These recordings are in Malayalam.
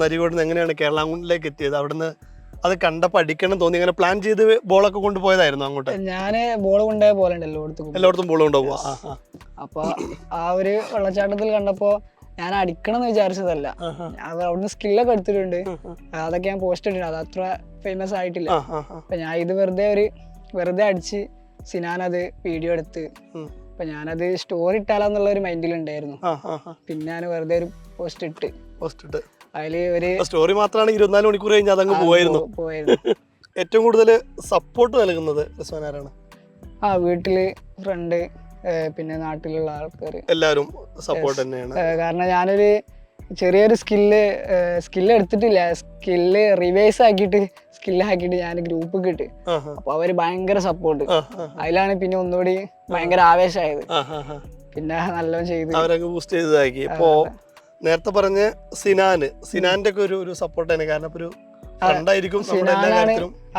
നരികോട് എങ്ങനെയാണ് കേരളാങ്കുണ്ടിലേക്ക് എത്തിയത്? അവിടുന്ന് അത് കണ്ടപ്പോൾ അടിക്കണം തോന്നി അങ്ങനെ പ്ലാൻ ചെയ്ത് ബോളൊക്കെ കൊണ്ടുപോയതായിരുന്നു അങ്ങോട്ട്? ഞാൻ ബോൾ കൊണ്ടുപോയ പോലെ ഉണ്ട് എല്ലായിടത്തും. എല്ലായിടത്തും ബോൾ കൊണ്ടുപോകും. അപ്പൊ ആ ഒരു വെള്ളച്ചാട്ടത്തിൽ കണ്ടപ്പോ ഞാൻ അടിക്കണം എന്ന് വിചാരിച്ചതല്ല. അത് അവിടുന്ന് സ്കില്ലൊക്കെ എടുത്തിട്ടുണ്ട്. അതൊക്കെ ഞാൻ പോസ്റ്റ് ഇട്ടിട്ടുണ്ട്. അത് അത്ര ഫേമസ് ആയിട്ടില്ല. അപ്പൊ ഞാൻ ഇത് വെറുതെ ഒരു വെറുതെ അടിച്ച് സിനാൻ അത് വീഡിയോ എടുത്ത്. അപ്പൊ ഞാനത് സ്റ്റോറി ഇട്ടാലെന്നുള്ള ഒരു മൈൻഡിൽ ഉണ്ടായിരുന്നു. പിന്നെ ഞാൻ വെറുതെ ഒരു പോസ്റ്റ് ഇട്ട്. പോസ്റ്റ് ഇട്ട്. അതിൽ ഒരു സ്റ്റോറി മാത്രമാണ് ഇരുപത്തിനാല് മണിക്കൂർ കഴിഞ്ഞ് അതങ്ങ് പോയായിരുന്നു ഏറ്റവും കൂടുതൽ സപ്പോർട്ട് നൽകുന്നത് റിസ്വാൻ ആരാണ്? ആ വീട്ടിൽ ഫ്രണ്ട് പിന്നെ നാട്ടിലുള്ള ആൾക്കാർ എല്ലാവരും സപ്പോർട്ട് തന്നെയാണ്. കാരണം ഞാനൊരു ചെറിയൊരു സ്കില്ല് സ്കില്ല് എടുത്തിട്ടില്ല. സ്കില്ല് റിവേഴ്സ് ആക്കിയിട്ട് സ്കില്ല് ആക്കിയിട്ട് ഞാൻ ഗ്രൂപ്പ് കിട്ടി. അപ്പൊ അവർ ഭയങ്കര സപ്പോർട്ട് അതിലാണ് പിന്നെ ഒന്നുകൂടി ഭയങ്കര ആവേശമായത്. പിന്നെ നല്ലോണം ചെയ്ത്. അവരങ്ങ് ബൂസ്റ്റ് ചെയ്തതാക്കി. ഇപ്പോ നേരത്തെ പറഞ്ഞ സിനാന്. സിനാന്റെ ഒക്കെ ഒരു ഒരു സപ്പോർട്ട് ആണ്. കാരണം ഒരു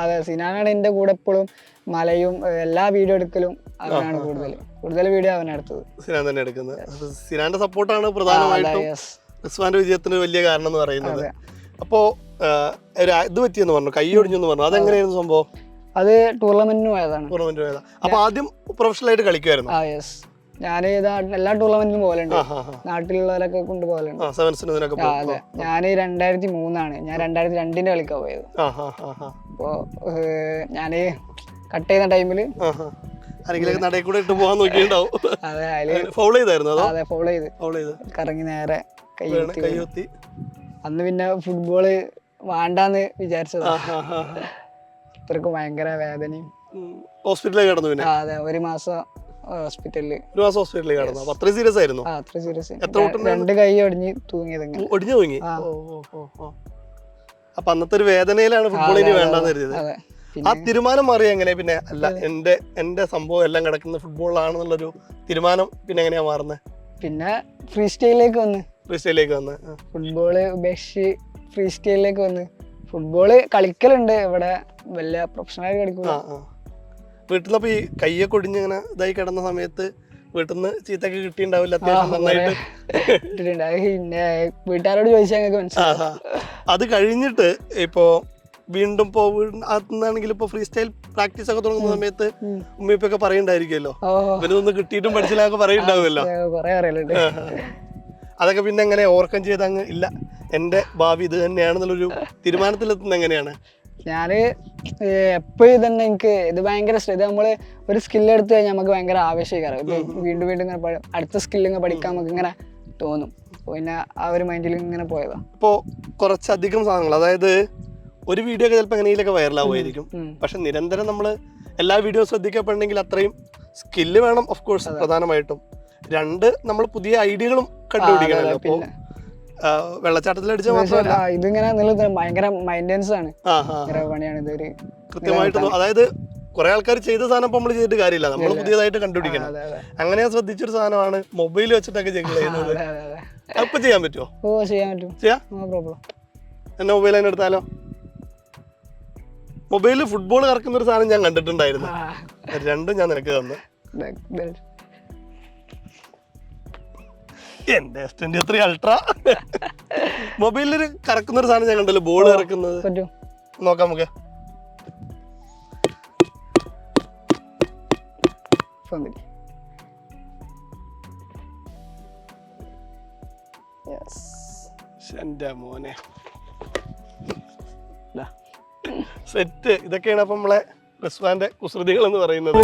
അതെ സിനാനാണ് എന്റെ കൂടെ എപ്പോഴും മലയും എല്ലാ വീഡിയോ എടുക്കലും അവനാണ് കൂടുതൽ. കൂടുതൽ വീഡിയോ അവനാണ് എടുത്തത്. സിനാൻ തന്നെ എടുക്കുന്നത്. സിനാന്റെ സപ്പോർട്ടാണ് പ്രധാനമായിട്ടും. റിസ്വാന്റെ വിജയത്തിന് വലിയ കാരണം എന്ന് പറയുന്നത്. അപ്പോ ഇത് പറ്റിയെന്ന് പറഞ്ഞു കൈ ഒടിഞ്ഞെന്ന് പറഞ്ഞു. അതെങ്ങനെയായിരുന്നു സംഭവം? അത് ടൂർണമെന്റിന് പോയതാണ്. ടൂർണമെന്റ് പോയതാണ് അപ്പൊ ആദ്യം പ്രൊഫഷണൽ ആയിട്ട് കളിക്കുമായിരുന്നു ഞാൻ എല്ലാ ടൂർണമെന്റിലും പോകലുണ്ട് നാട്ടിലുള്ളവരൊക്കെ കൊണ്ട് പോകലുണ്ട് അതെ. ഞാൻ രണ്ടായിരത്തി മൂന്നാണ് ഞാൻ രണ്ടായിരത്തി രണ്ടിന്റെ കളിക്കാൻ പോയത് അപ്പോ ഞാൻ കട്ട് ചെയ്യുന്ന ടൈമിൽ കറങ്ങി നേരെ അന്ന് പിന്നെ ഫുട്ബോൾ വേണ്ടാന്ന് വിചാരിച്ചത്. അത്രക്കും. ഭയങ്കര വേദനയും. ഹോസ്പിറ്റലിൽ കിടന്നു പിന്നെ? അതെ ഒരു മാസം ഹോസ്പിറ്റലിൽ ഒരു മാസം ഹോസ്പിറ്റലിൽ കിടന്നു. അപ്പൊ സീരിയസ് ആയിരുന്നു. ആ അത്ര സീരിയസ് രണ്ട് കൈ ഒടിഞ്ഞ് തൂങ്ങിയത് ഒടിഞ്ഞു തൂങ്ങി? അപ്പൊ അന്നത്തെ ഒരു വേദനയിലാണ് ഫുട്ബോളിന് വേണ്ടെന്ന് കരുതിയത്. ആ തീരുമാനം മാറി എങ്ങനെ പിന്നെ അല്ല എന്റെ എന്റെ സംഭവം എല്ലാം കിടക്കുന്ന ഫുട്ബോളാണെന്നുള്ളൊരു തീരുമാനം പിന്നെ എങ്ങനെയാ മാറുന്നത്? പിന്നെ ഫ്രീ സ്റ്റൈലിലേക്ക് വന്ന്. ഫ്രീസ്റ്റൈലേക്ക് വന്ന്. ആ. ഫുട്ബോൾ ഉപേക്ഷിച്ച് ഫ്രീ സ്റ്റൈലിലേക്ക് വന്ന്. ഫുട്ബോൾ കളിക്കലുണ്ട്. ഇവിടെ വലിയ പ്രൊഫഷണലായിട്ട് കളിക്കൂല. ആ ആ വീട്ടിലപ്പോ ഈ കയ്യൊക്കെ ഒടിഞ്ഞ് ഇങ്ങനെ ഇതായി കിടന്ന സമയത്ത് വീട്ടിൽ നിന്ന് ചീത്തൊക്കെ കിട്ടിയിട്ടുണ്ടാവില്ല അത്യാവശ്യം നന്നായിട്ട്. പിന്നെ വീട്ടുകാരോട് ചോദിച്ചാൽ ഞങ്ങൾക്ക് ആ, മനസ്സിലാവും അത് കഴിഞ്ഞിട്ട് ഇപ്പോ വീണ്ടും ഇപ്പോ വീടിനകത്തുനിന്നാണെങ്കിൽ ഇപ്പൊ ഫ്രീ സ്റ്റൈൽ പ്രാക്ടീസ് ഒക്കെ തുടങ്ങുന്ന സമയത്ത് ഉമ്മയിപ്പൊക്കെ പറയണ്ടായിരിക്കുമല്ലോ ഇവനൊന്ന് കിട്ടിയിട്ടും പഠിച്ചില്ലൊക്കെ പറയുണ്ടാവുമല്ലോ അതൊക്കെ പിന്നെ എങ്ങനെ ഓവർകം ചെയ്ത് അങ്ങ് ഇല്ല. എന്റെ ഭാവി ഇത് തന്നെയാണെന്നുള്ളൊരു തീരുമാനത്തിലെത്തുന്ന എങ്ങനെയാണ്? ഞാൻ എപ്പോഴും തന്നെ എനിക്ക് ഇത് ഭയങ്കര ശ്രദ്ധ നമ്മൾ ഒരു സ്കില്ല് എടുത്തു കഴിഞ്ഞാൽ നമുക്ക് ഭയങ്കര ആവേശിക്കാറ്. ഇത് വീണ്ടും വീണ്ടും ഇങ്ങനെ അടുത്ത സ്കില്ല് ഇങ്ങനെ പഠിക്കാൻ നമുക്ക് ഇങ്ങനെ തോന്നും. പിന്നെ ആ ഒരു മൈൻഡിൽ ഇങ്ങനെ പോയതാ. ഇപ്പോൾ കുറച്ചധികം സാധനങ്ങൾ അതായത് ഒരു വീഡിയോ ഒക്കെ ചിലപ്പോൾ എങ്ങനെയൊക്കെ വൈറലാവുമായിരിക്കും. പക്ഷെ നിരന്തരം നമ്മൾ എല്ലാ വീഡിയോ ശ്രദ്ധിക്കപ്പെടണമെങ്കിൽ അത്രയും സ്കില്ല് വേണം ഓഫ് കോഴ്സ് പ്രധാനമായിട്ടും. രണ്ട് നമ്മൾ പുതിയ ഐഡിയകളും കണ്ടുപിടിക്കണം അപ്പോൾ അടിച്ച മാത്രമല്ല. ഇതിങ്ങനെ ഭയങ്കര മൈന്റൻസ് ആണ്. പണിയാണ് ഇതൊരു കൃത്യമായിട്ട് അതായത് കുറെ ആൾക്കാർ ചെയ്ത സാധനം നമ്മൾ ചെയ്തിട്ട് കാര്യമില്ല. നമ്മൾ പുതിയതായിട്ട് കണ്ടുപിടിക്കണം. അങ്ങനെ ഞാൻ ശ്രദ്ധിച്ചൊരു സാധനമാണ് മൊബൈൽ വെച്ചിട്ടൊക്കെ ചെയ്യുന്നത്. ചെയ്യുന്നത് അപ്പൊ ചെയ്യാൻ പറ്റുമോ ഓ ചെയ്യാൻ പറ്റും. ചെയ്യാം? എന്നെ മൊബൈൽ തന്നെ എടുത്താലോ? മൊബൈലിൽ ഫുട്ബോൾ കറക്കുന്ന ഒരു സാധനം ഞാൻ കണ്ടിട്ടുണ്ടായിരുന്നു. രണ്ടും ഞാൻ നിനക്ക് തന്നു. എന്റെ എത്ര അൾട്ര മൊബൈലിൽ കറക്കുന്ന ഒരു സാധനം ഞാൻ കണ്ടല്ലോ ബോൾ കറക്കുന്നത്. നോക്കാം നമുക്ക്. എന്റെ മോനെ. സെറ്റ് ഇതൊക്കെയാണ് അപ്പൊ നമ്മളെ റിസ്വാന്റെ കുസൃതികൾ എന്ന് പറയുന്നത്.